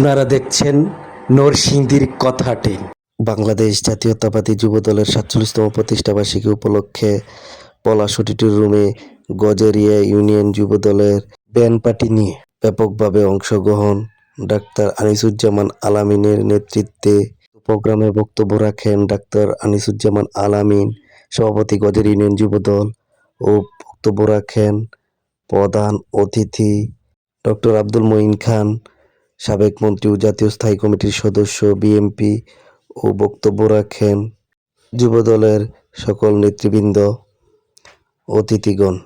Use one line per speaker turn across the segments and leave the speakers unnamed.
আপনারা দেখছেন নরসিংদীর কথাটি। বাংলাদেশ জাতীয়তাবাদী যুব দলের সাতচল্লিশতম প্রতিষ্ঠাবার্ষিকী উপলক্ষে পলাশটিটির রুমে গজেরিয়া ইউনিয়ন যুব দলের ব্যান্ড পার্টি নিয়ে ব্যাপকভাবে অংশগ্রহণ। ডাক্তার আনিসুজ্জামান আলামিনের নেতৃত্বে প্রোগ্রামে বক্তব্য রাখেন ডাক্তার আনিসুজ্জামান আলামিন, সভাপতি গজের ইউনিয়ন যুব দল ও বক্তব্য রাখেন প্রধান অতিথি ডক্টর আব্দুল মঈন খান সাবেক মন্ত্রী ও জাতীয় স্থায়ী কমিটির সদস্য, বিএমপি ও বক্তব্য রাখেন যুবদলের সকল নেতৃবৃন্দ, অতিথিগণ।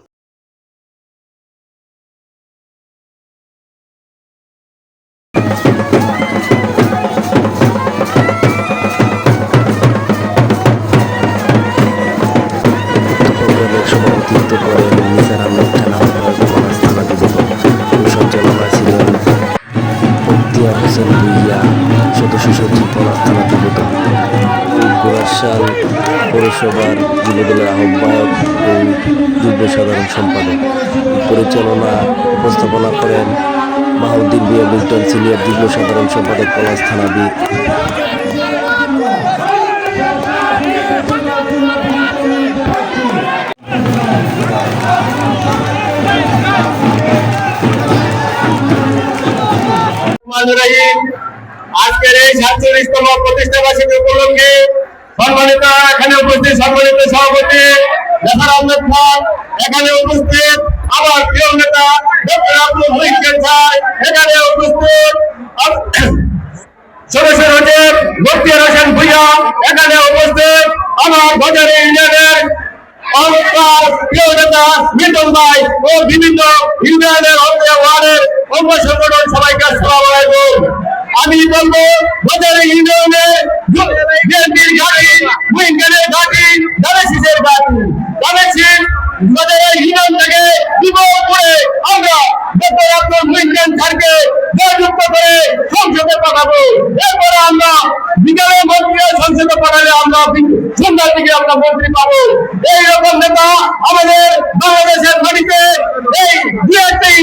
গোরাশাল পৌরসভার যুবদলের আহ্বায়ক ও যুব সাধারণ সম্পাদক। পরিচালনা উপস্থাপনা করেন বাহাউদ্দিন বিয়া বুলটন সিনিয়র যুগ্ম সাধারণ সম্পাদক পলাশ থানা বি।
রহিম আজকের এই সাতচল্লিশতম প্রতিষ্ঠা বার্ষিকী উপলক্ষে সম্মানিত, এখানে উপস্থিত সম্মানিত সভাপতি খান, এখানে উপস্থিত আমার প্রিয় নেতা ডক্টর আব্দুল হরিক স্যার এখানে উপস্থিত সদস্য সচিব বক্তিয়ার হোসেন ভুইয়া, এখানে উপস্থিত আমার প্রিয় নেতা মিটন ভাই ও বিভিন্ন ইউনিয়নের ওয়ার্ডের অঙ্গ সংগঠন আমি বলব বাজারে ইউনিয়নে বিএনপির গাড়ি উইঙ্গেনের গাড়ি দামেশিসের গাড়ি দামেশিস বাজারে ইউনিয়ন থেকে বিবাহ করে আমরা ডক্টর আব্দুল মুইনকেন স্যারকে জয়যুক্ত করে সংসদে পাঠাবো। এরপরে আমরা বিকালে মন্ত্রী সংসদে পাঠালে আমরা সন্ধ্যার দিকে আমরা মন্ত্রী পাবো এই রকম নেতা আমাদের বাংলাদেশের মাটিতে এই দু একটাই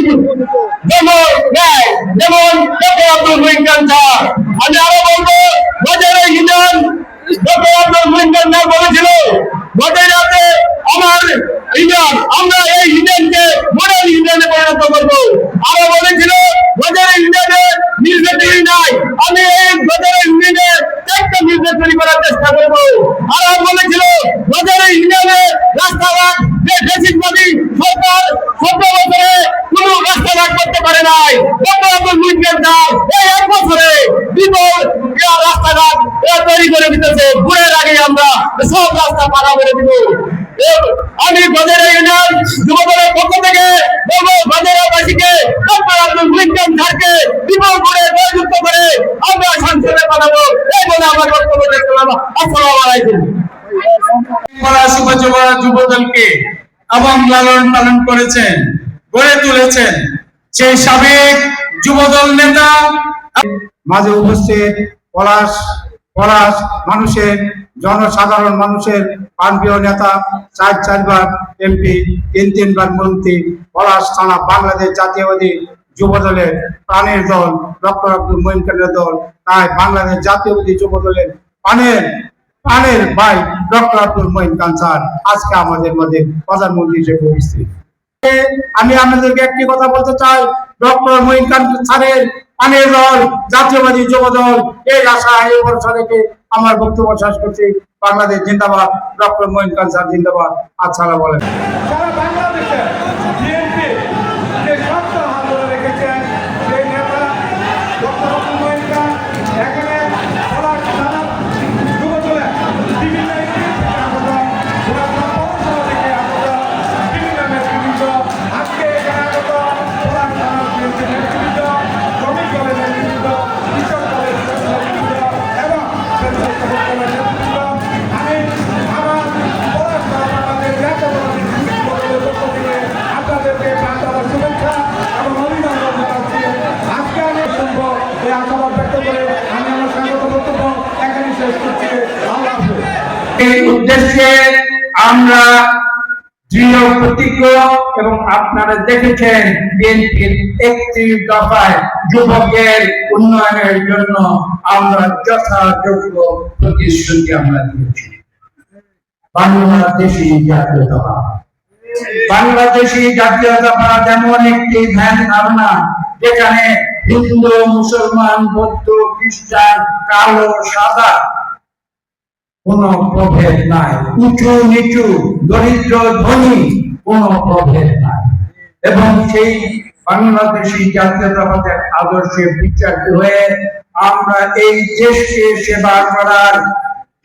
যেমন নেয়। যেমন ডক্টর আব্দুল স্যার। আমি আরও বলব বাজারে ইউনিয়ন ডক্টর আব্দুল মুইনকেন স্যার বলেছিল বাজারে আমার ইউনিয়ন আমরা এই ইউনিয়নকে মডেল ইউনিয়নে পরিণত করব। আরও বলেছিল বাজারে নির্বাচনী নাই। আমি এই বাজারে একটা করার চেষ্টা বলেছিল বাজারে ইউনিয়নে রাস্তাঘাট সরকার তৈরি করে দিতেছে। আমরা সব রাস্তা পাকা করে আমি যুবদলের পক্ষ থেকে বলব, বাজারবাসীকে ডক্টর আব্দুল মুহিউদ্দিন স্যারকে বিপুল করে এই আমার বক্তব্য দেখলাম। আসসালামু আলাইকুম।
পলাশী উপজেলা যুব লালন পালন করেছেন গড়ে তুলেছেন সেই সাবেক যুবদল নেতা।
মাঝে উপস্থিত পলাশ পলাশ মানুষের জনসাধারণ মানুষের প্রাণপ্রিয় নেতা চার চারবার এমপি তিন তিনবার মন্ত্রী পলাশ থানা বাংলাদেশ জাতীয়বাদী যুব দলের প্রাণের দল, ডক্টর আব্দুল মঈন খানের দল, তাই বাংলাদেশ জাতীয়বাদী যুব দলের প্রাণের প্রাণের ভাই ডক্টর আব্দুল মঈন খান স্যার, আজকে আমাদের মধ্যে প্রধানমন্ত্রী হিসেবে উপস্থিত। আমি আপনাদেরকে একটি কথা বলতে চাই, ডক্টর মঈন খান স্যারের পানের দল, জাতীয়বাদী যুব দল এই আশা, এই ভরসা আমার বক্তব্য শেষ করছি। বাংলাদেশ জিন্দাবাদ, ডক্টর মঈন খান স্যার জিন্দাবাদ। আচ্ছা বলেন
সারা বাংলাদেশে এই
উদ্দেশ্যে আমরা দৃঢ় প্রতিজ্ঞ এবং আপনারা দেখেছেন বিএনপির একটি দফায় যুবকের উন্নয়নের জন্য আমরা যথাযোগ্য প্রতিশ্রুতি আমরা দিয়েছি। বাংলাদেশি বাংলাদেশি একটি ধ্যান ধারণা, যেখানে হিন্দু, মুসলমান, বৌদ্ধ, খ্রিস্টান, কালো, সাদা কোন প্রভেদ নাই। উঁচু নিচু, দরিদ্র, ধনী কোন প্রভেদ নাই। এবং সেই বাংলাদেশি জাতীয়তাবাদের আদর্শে বিচারিত হয়ে আমরা এই দেশকে সেবা করার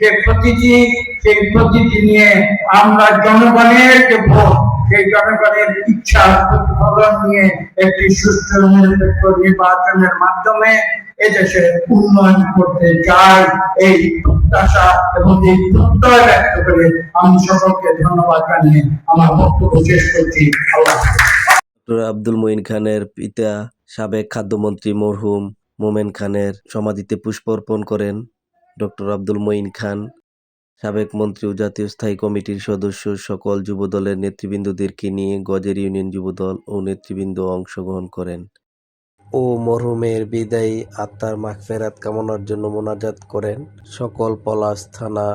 যে প্রতিটি সেই প্রতিটি নিয়ে আমরা জনগণের যে ভোট, সেই জনগণের ইচ্ছা প্রতিফলন নিয়ে একটি সুষ্ঠু নিরপেক্ষ নির্বাচনের মাধ্যমে এদেশে উন্নয়ন করতে এই প্রত্যাশা এবং এই প্রত্যয় ব্যক্ত করে আমি সকলকে ধন্যবাদ জানিয়ে আমার বক্তব্য শেষ করছি।
আব্দুল মঈন খানের পিতা, সাবেক খাদ্যমন্ত্রী মরহুম মোমেন খানের সমাধিতে পুষ্প অর্পণ করেন ডক্টর আব্দুল মঈন খান। সাবেক মন্ত্রী ও জাতীয় স্থায়ী কমিটির সদস্য সকল যুবদলের নেতৃবৃন্দদেরকে নিয়ে গজের ইউনিয়ন যুবদল ও নেতৃবৃন্দ অংশগ্রহণ করেন। ও মরহুমের বিদায়ী আত্মার মাগফেরাত কামনার জন্য মোনাজাত করেন সকল পলাশ থানা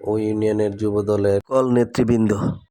ও ইউনিয়নের যুবদলের কল নেতৃবৃন্দ।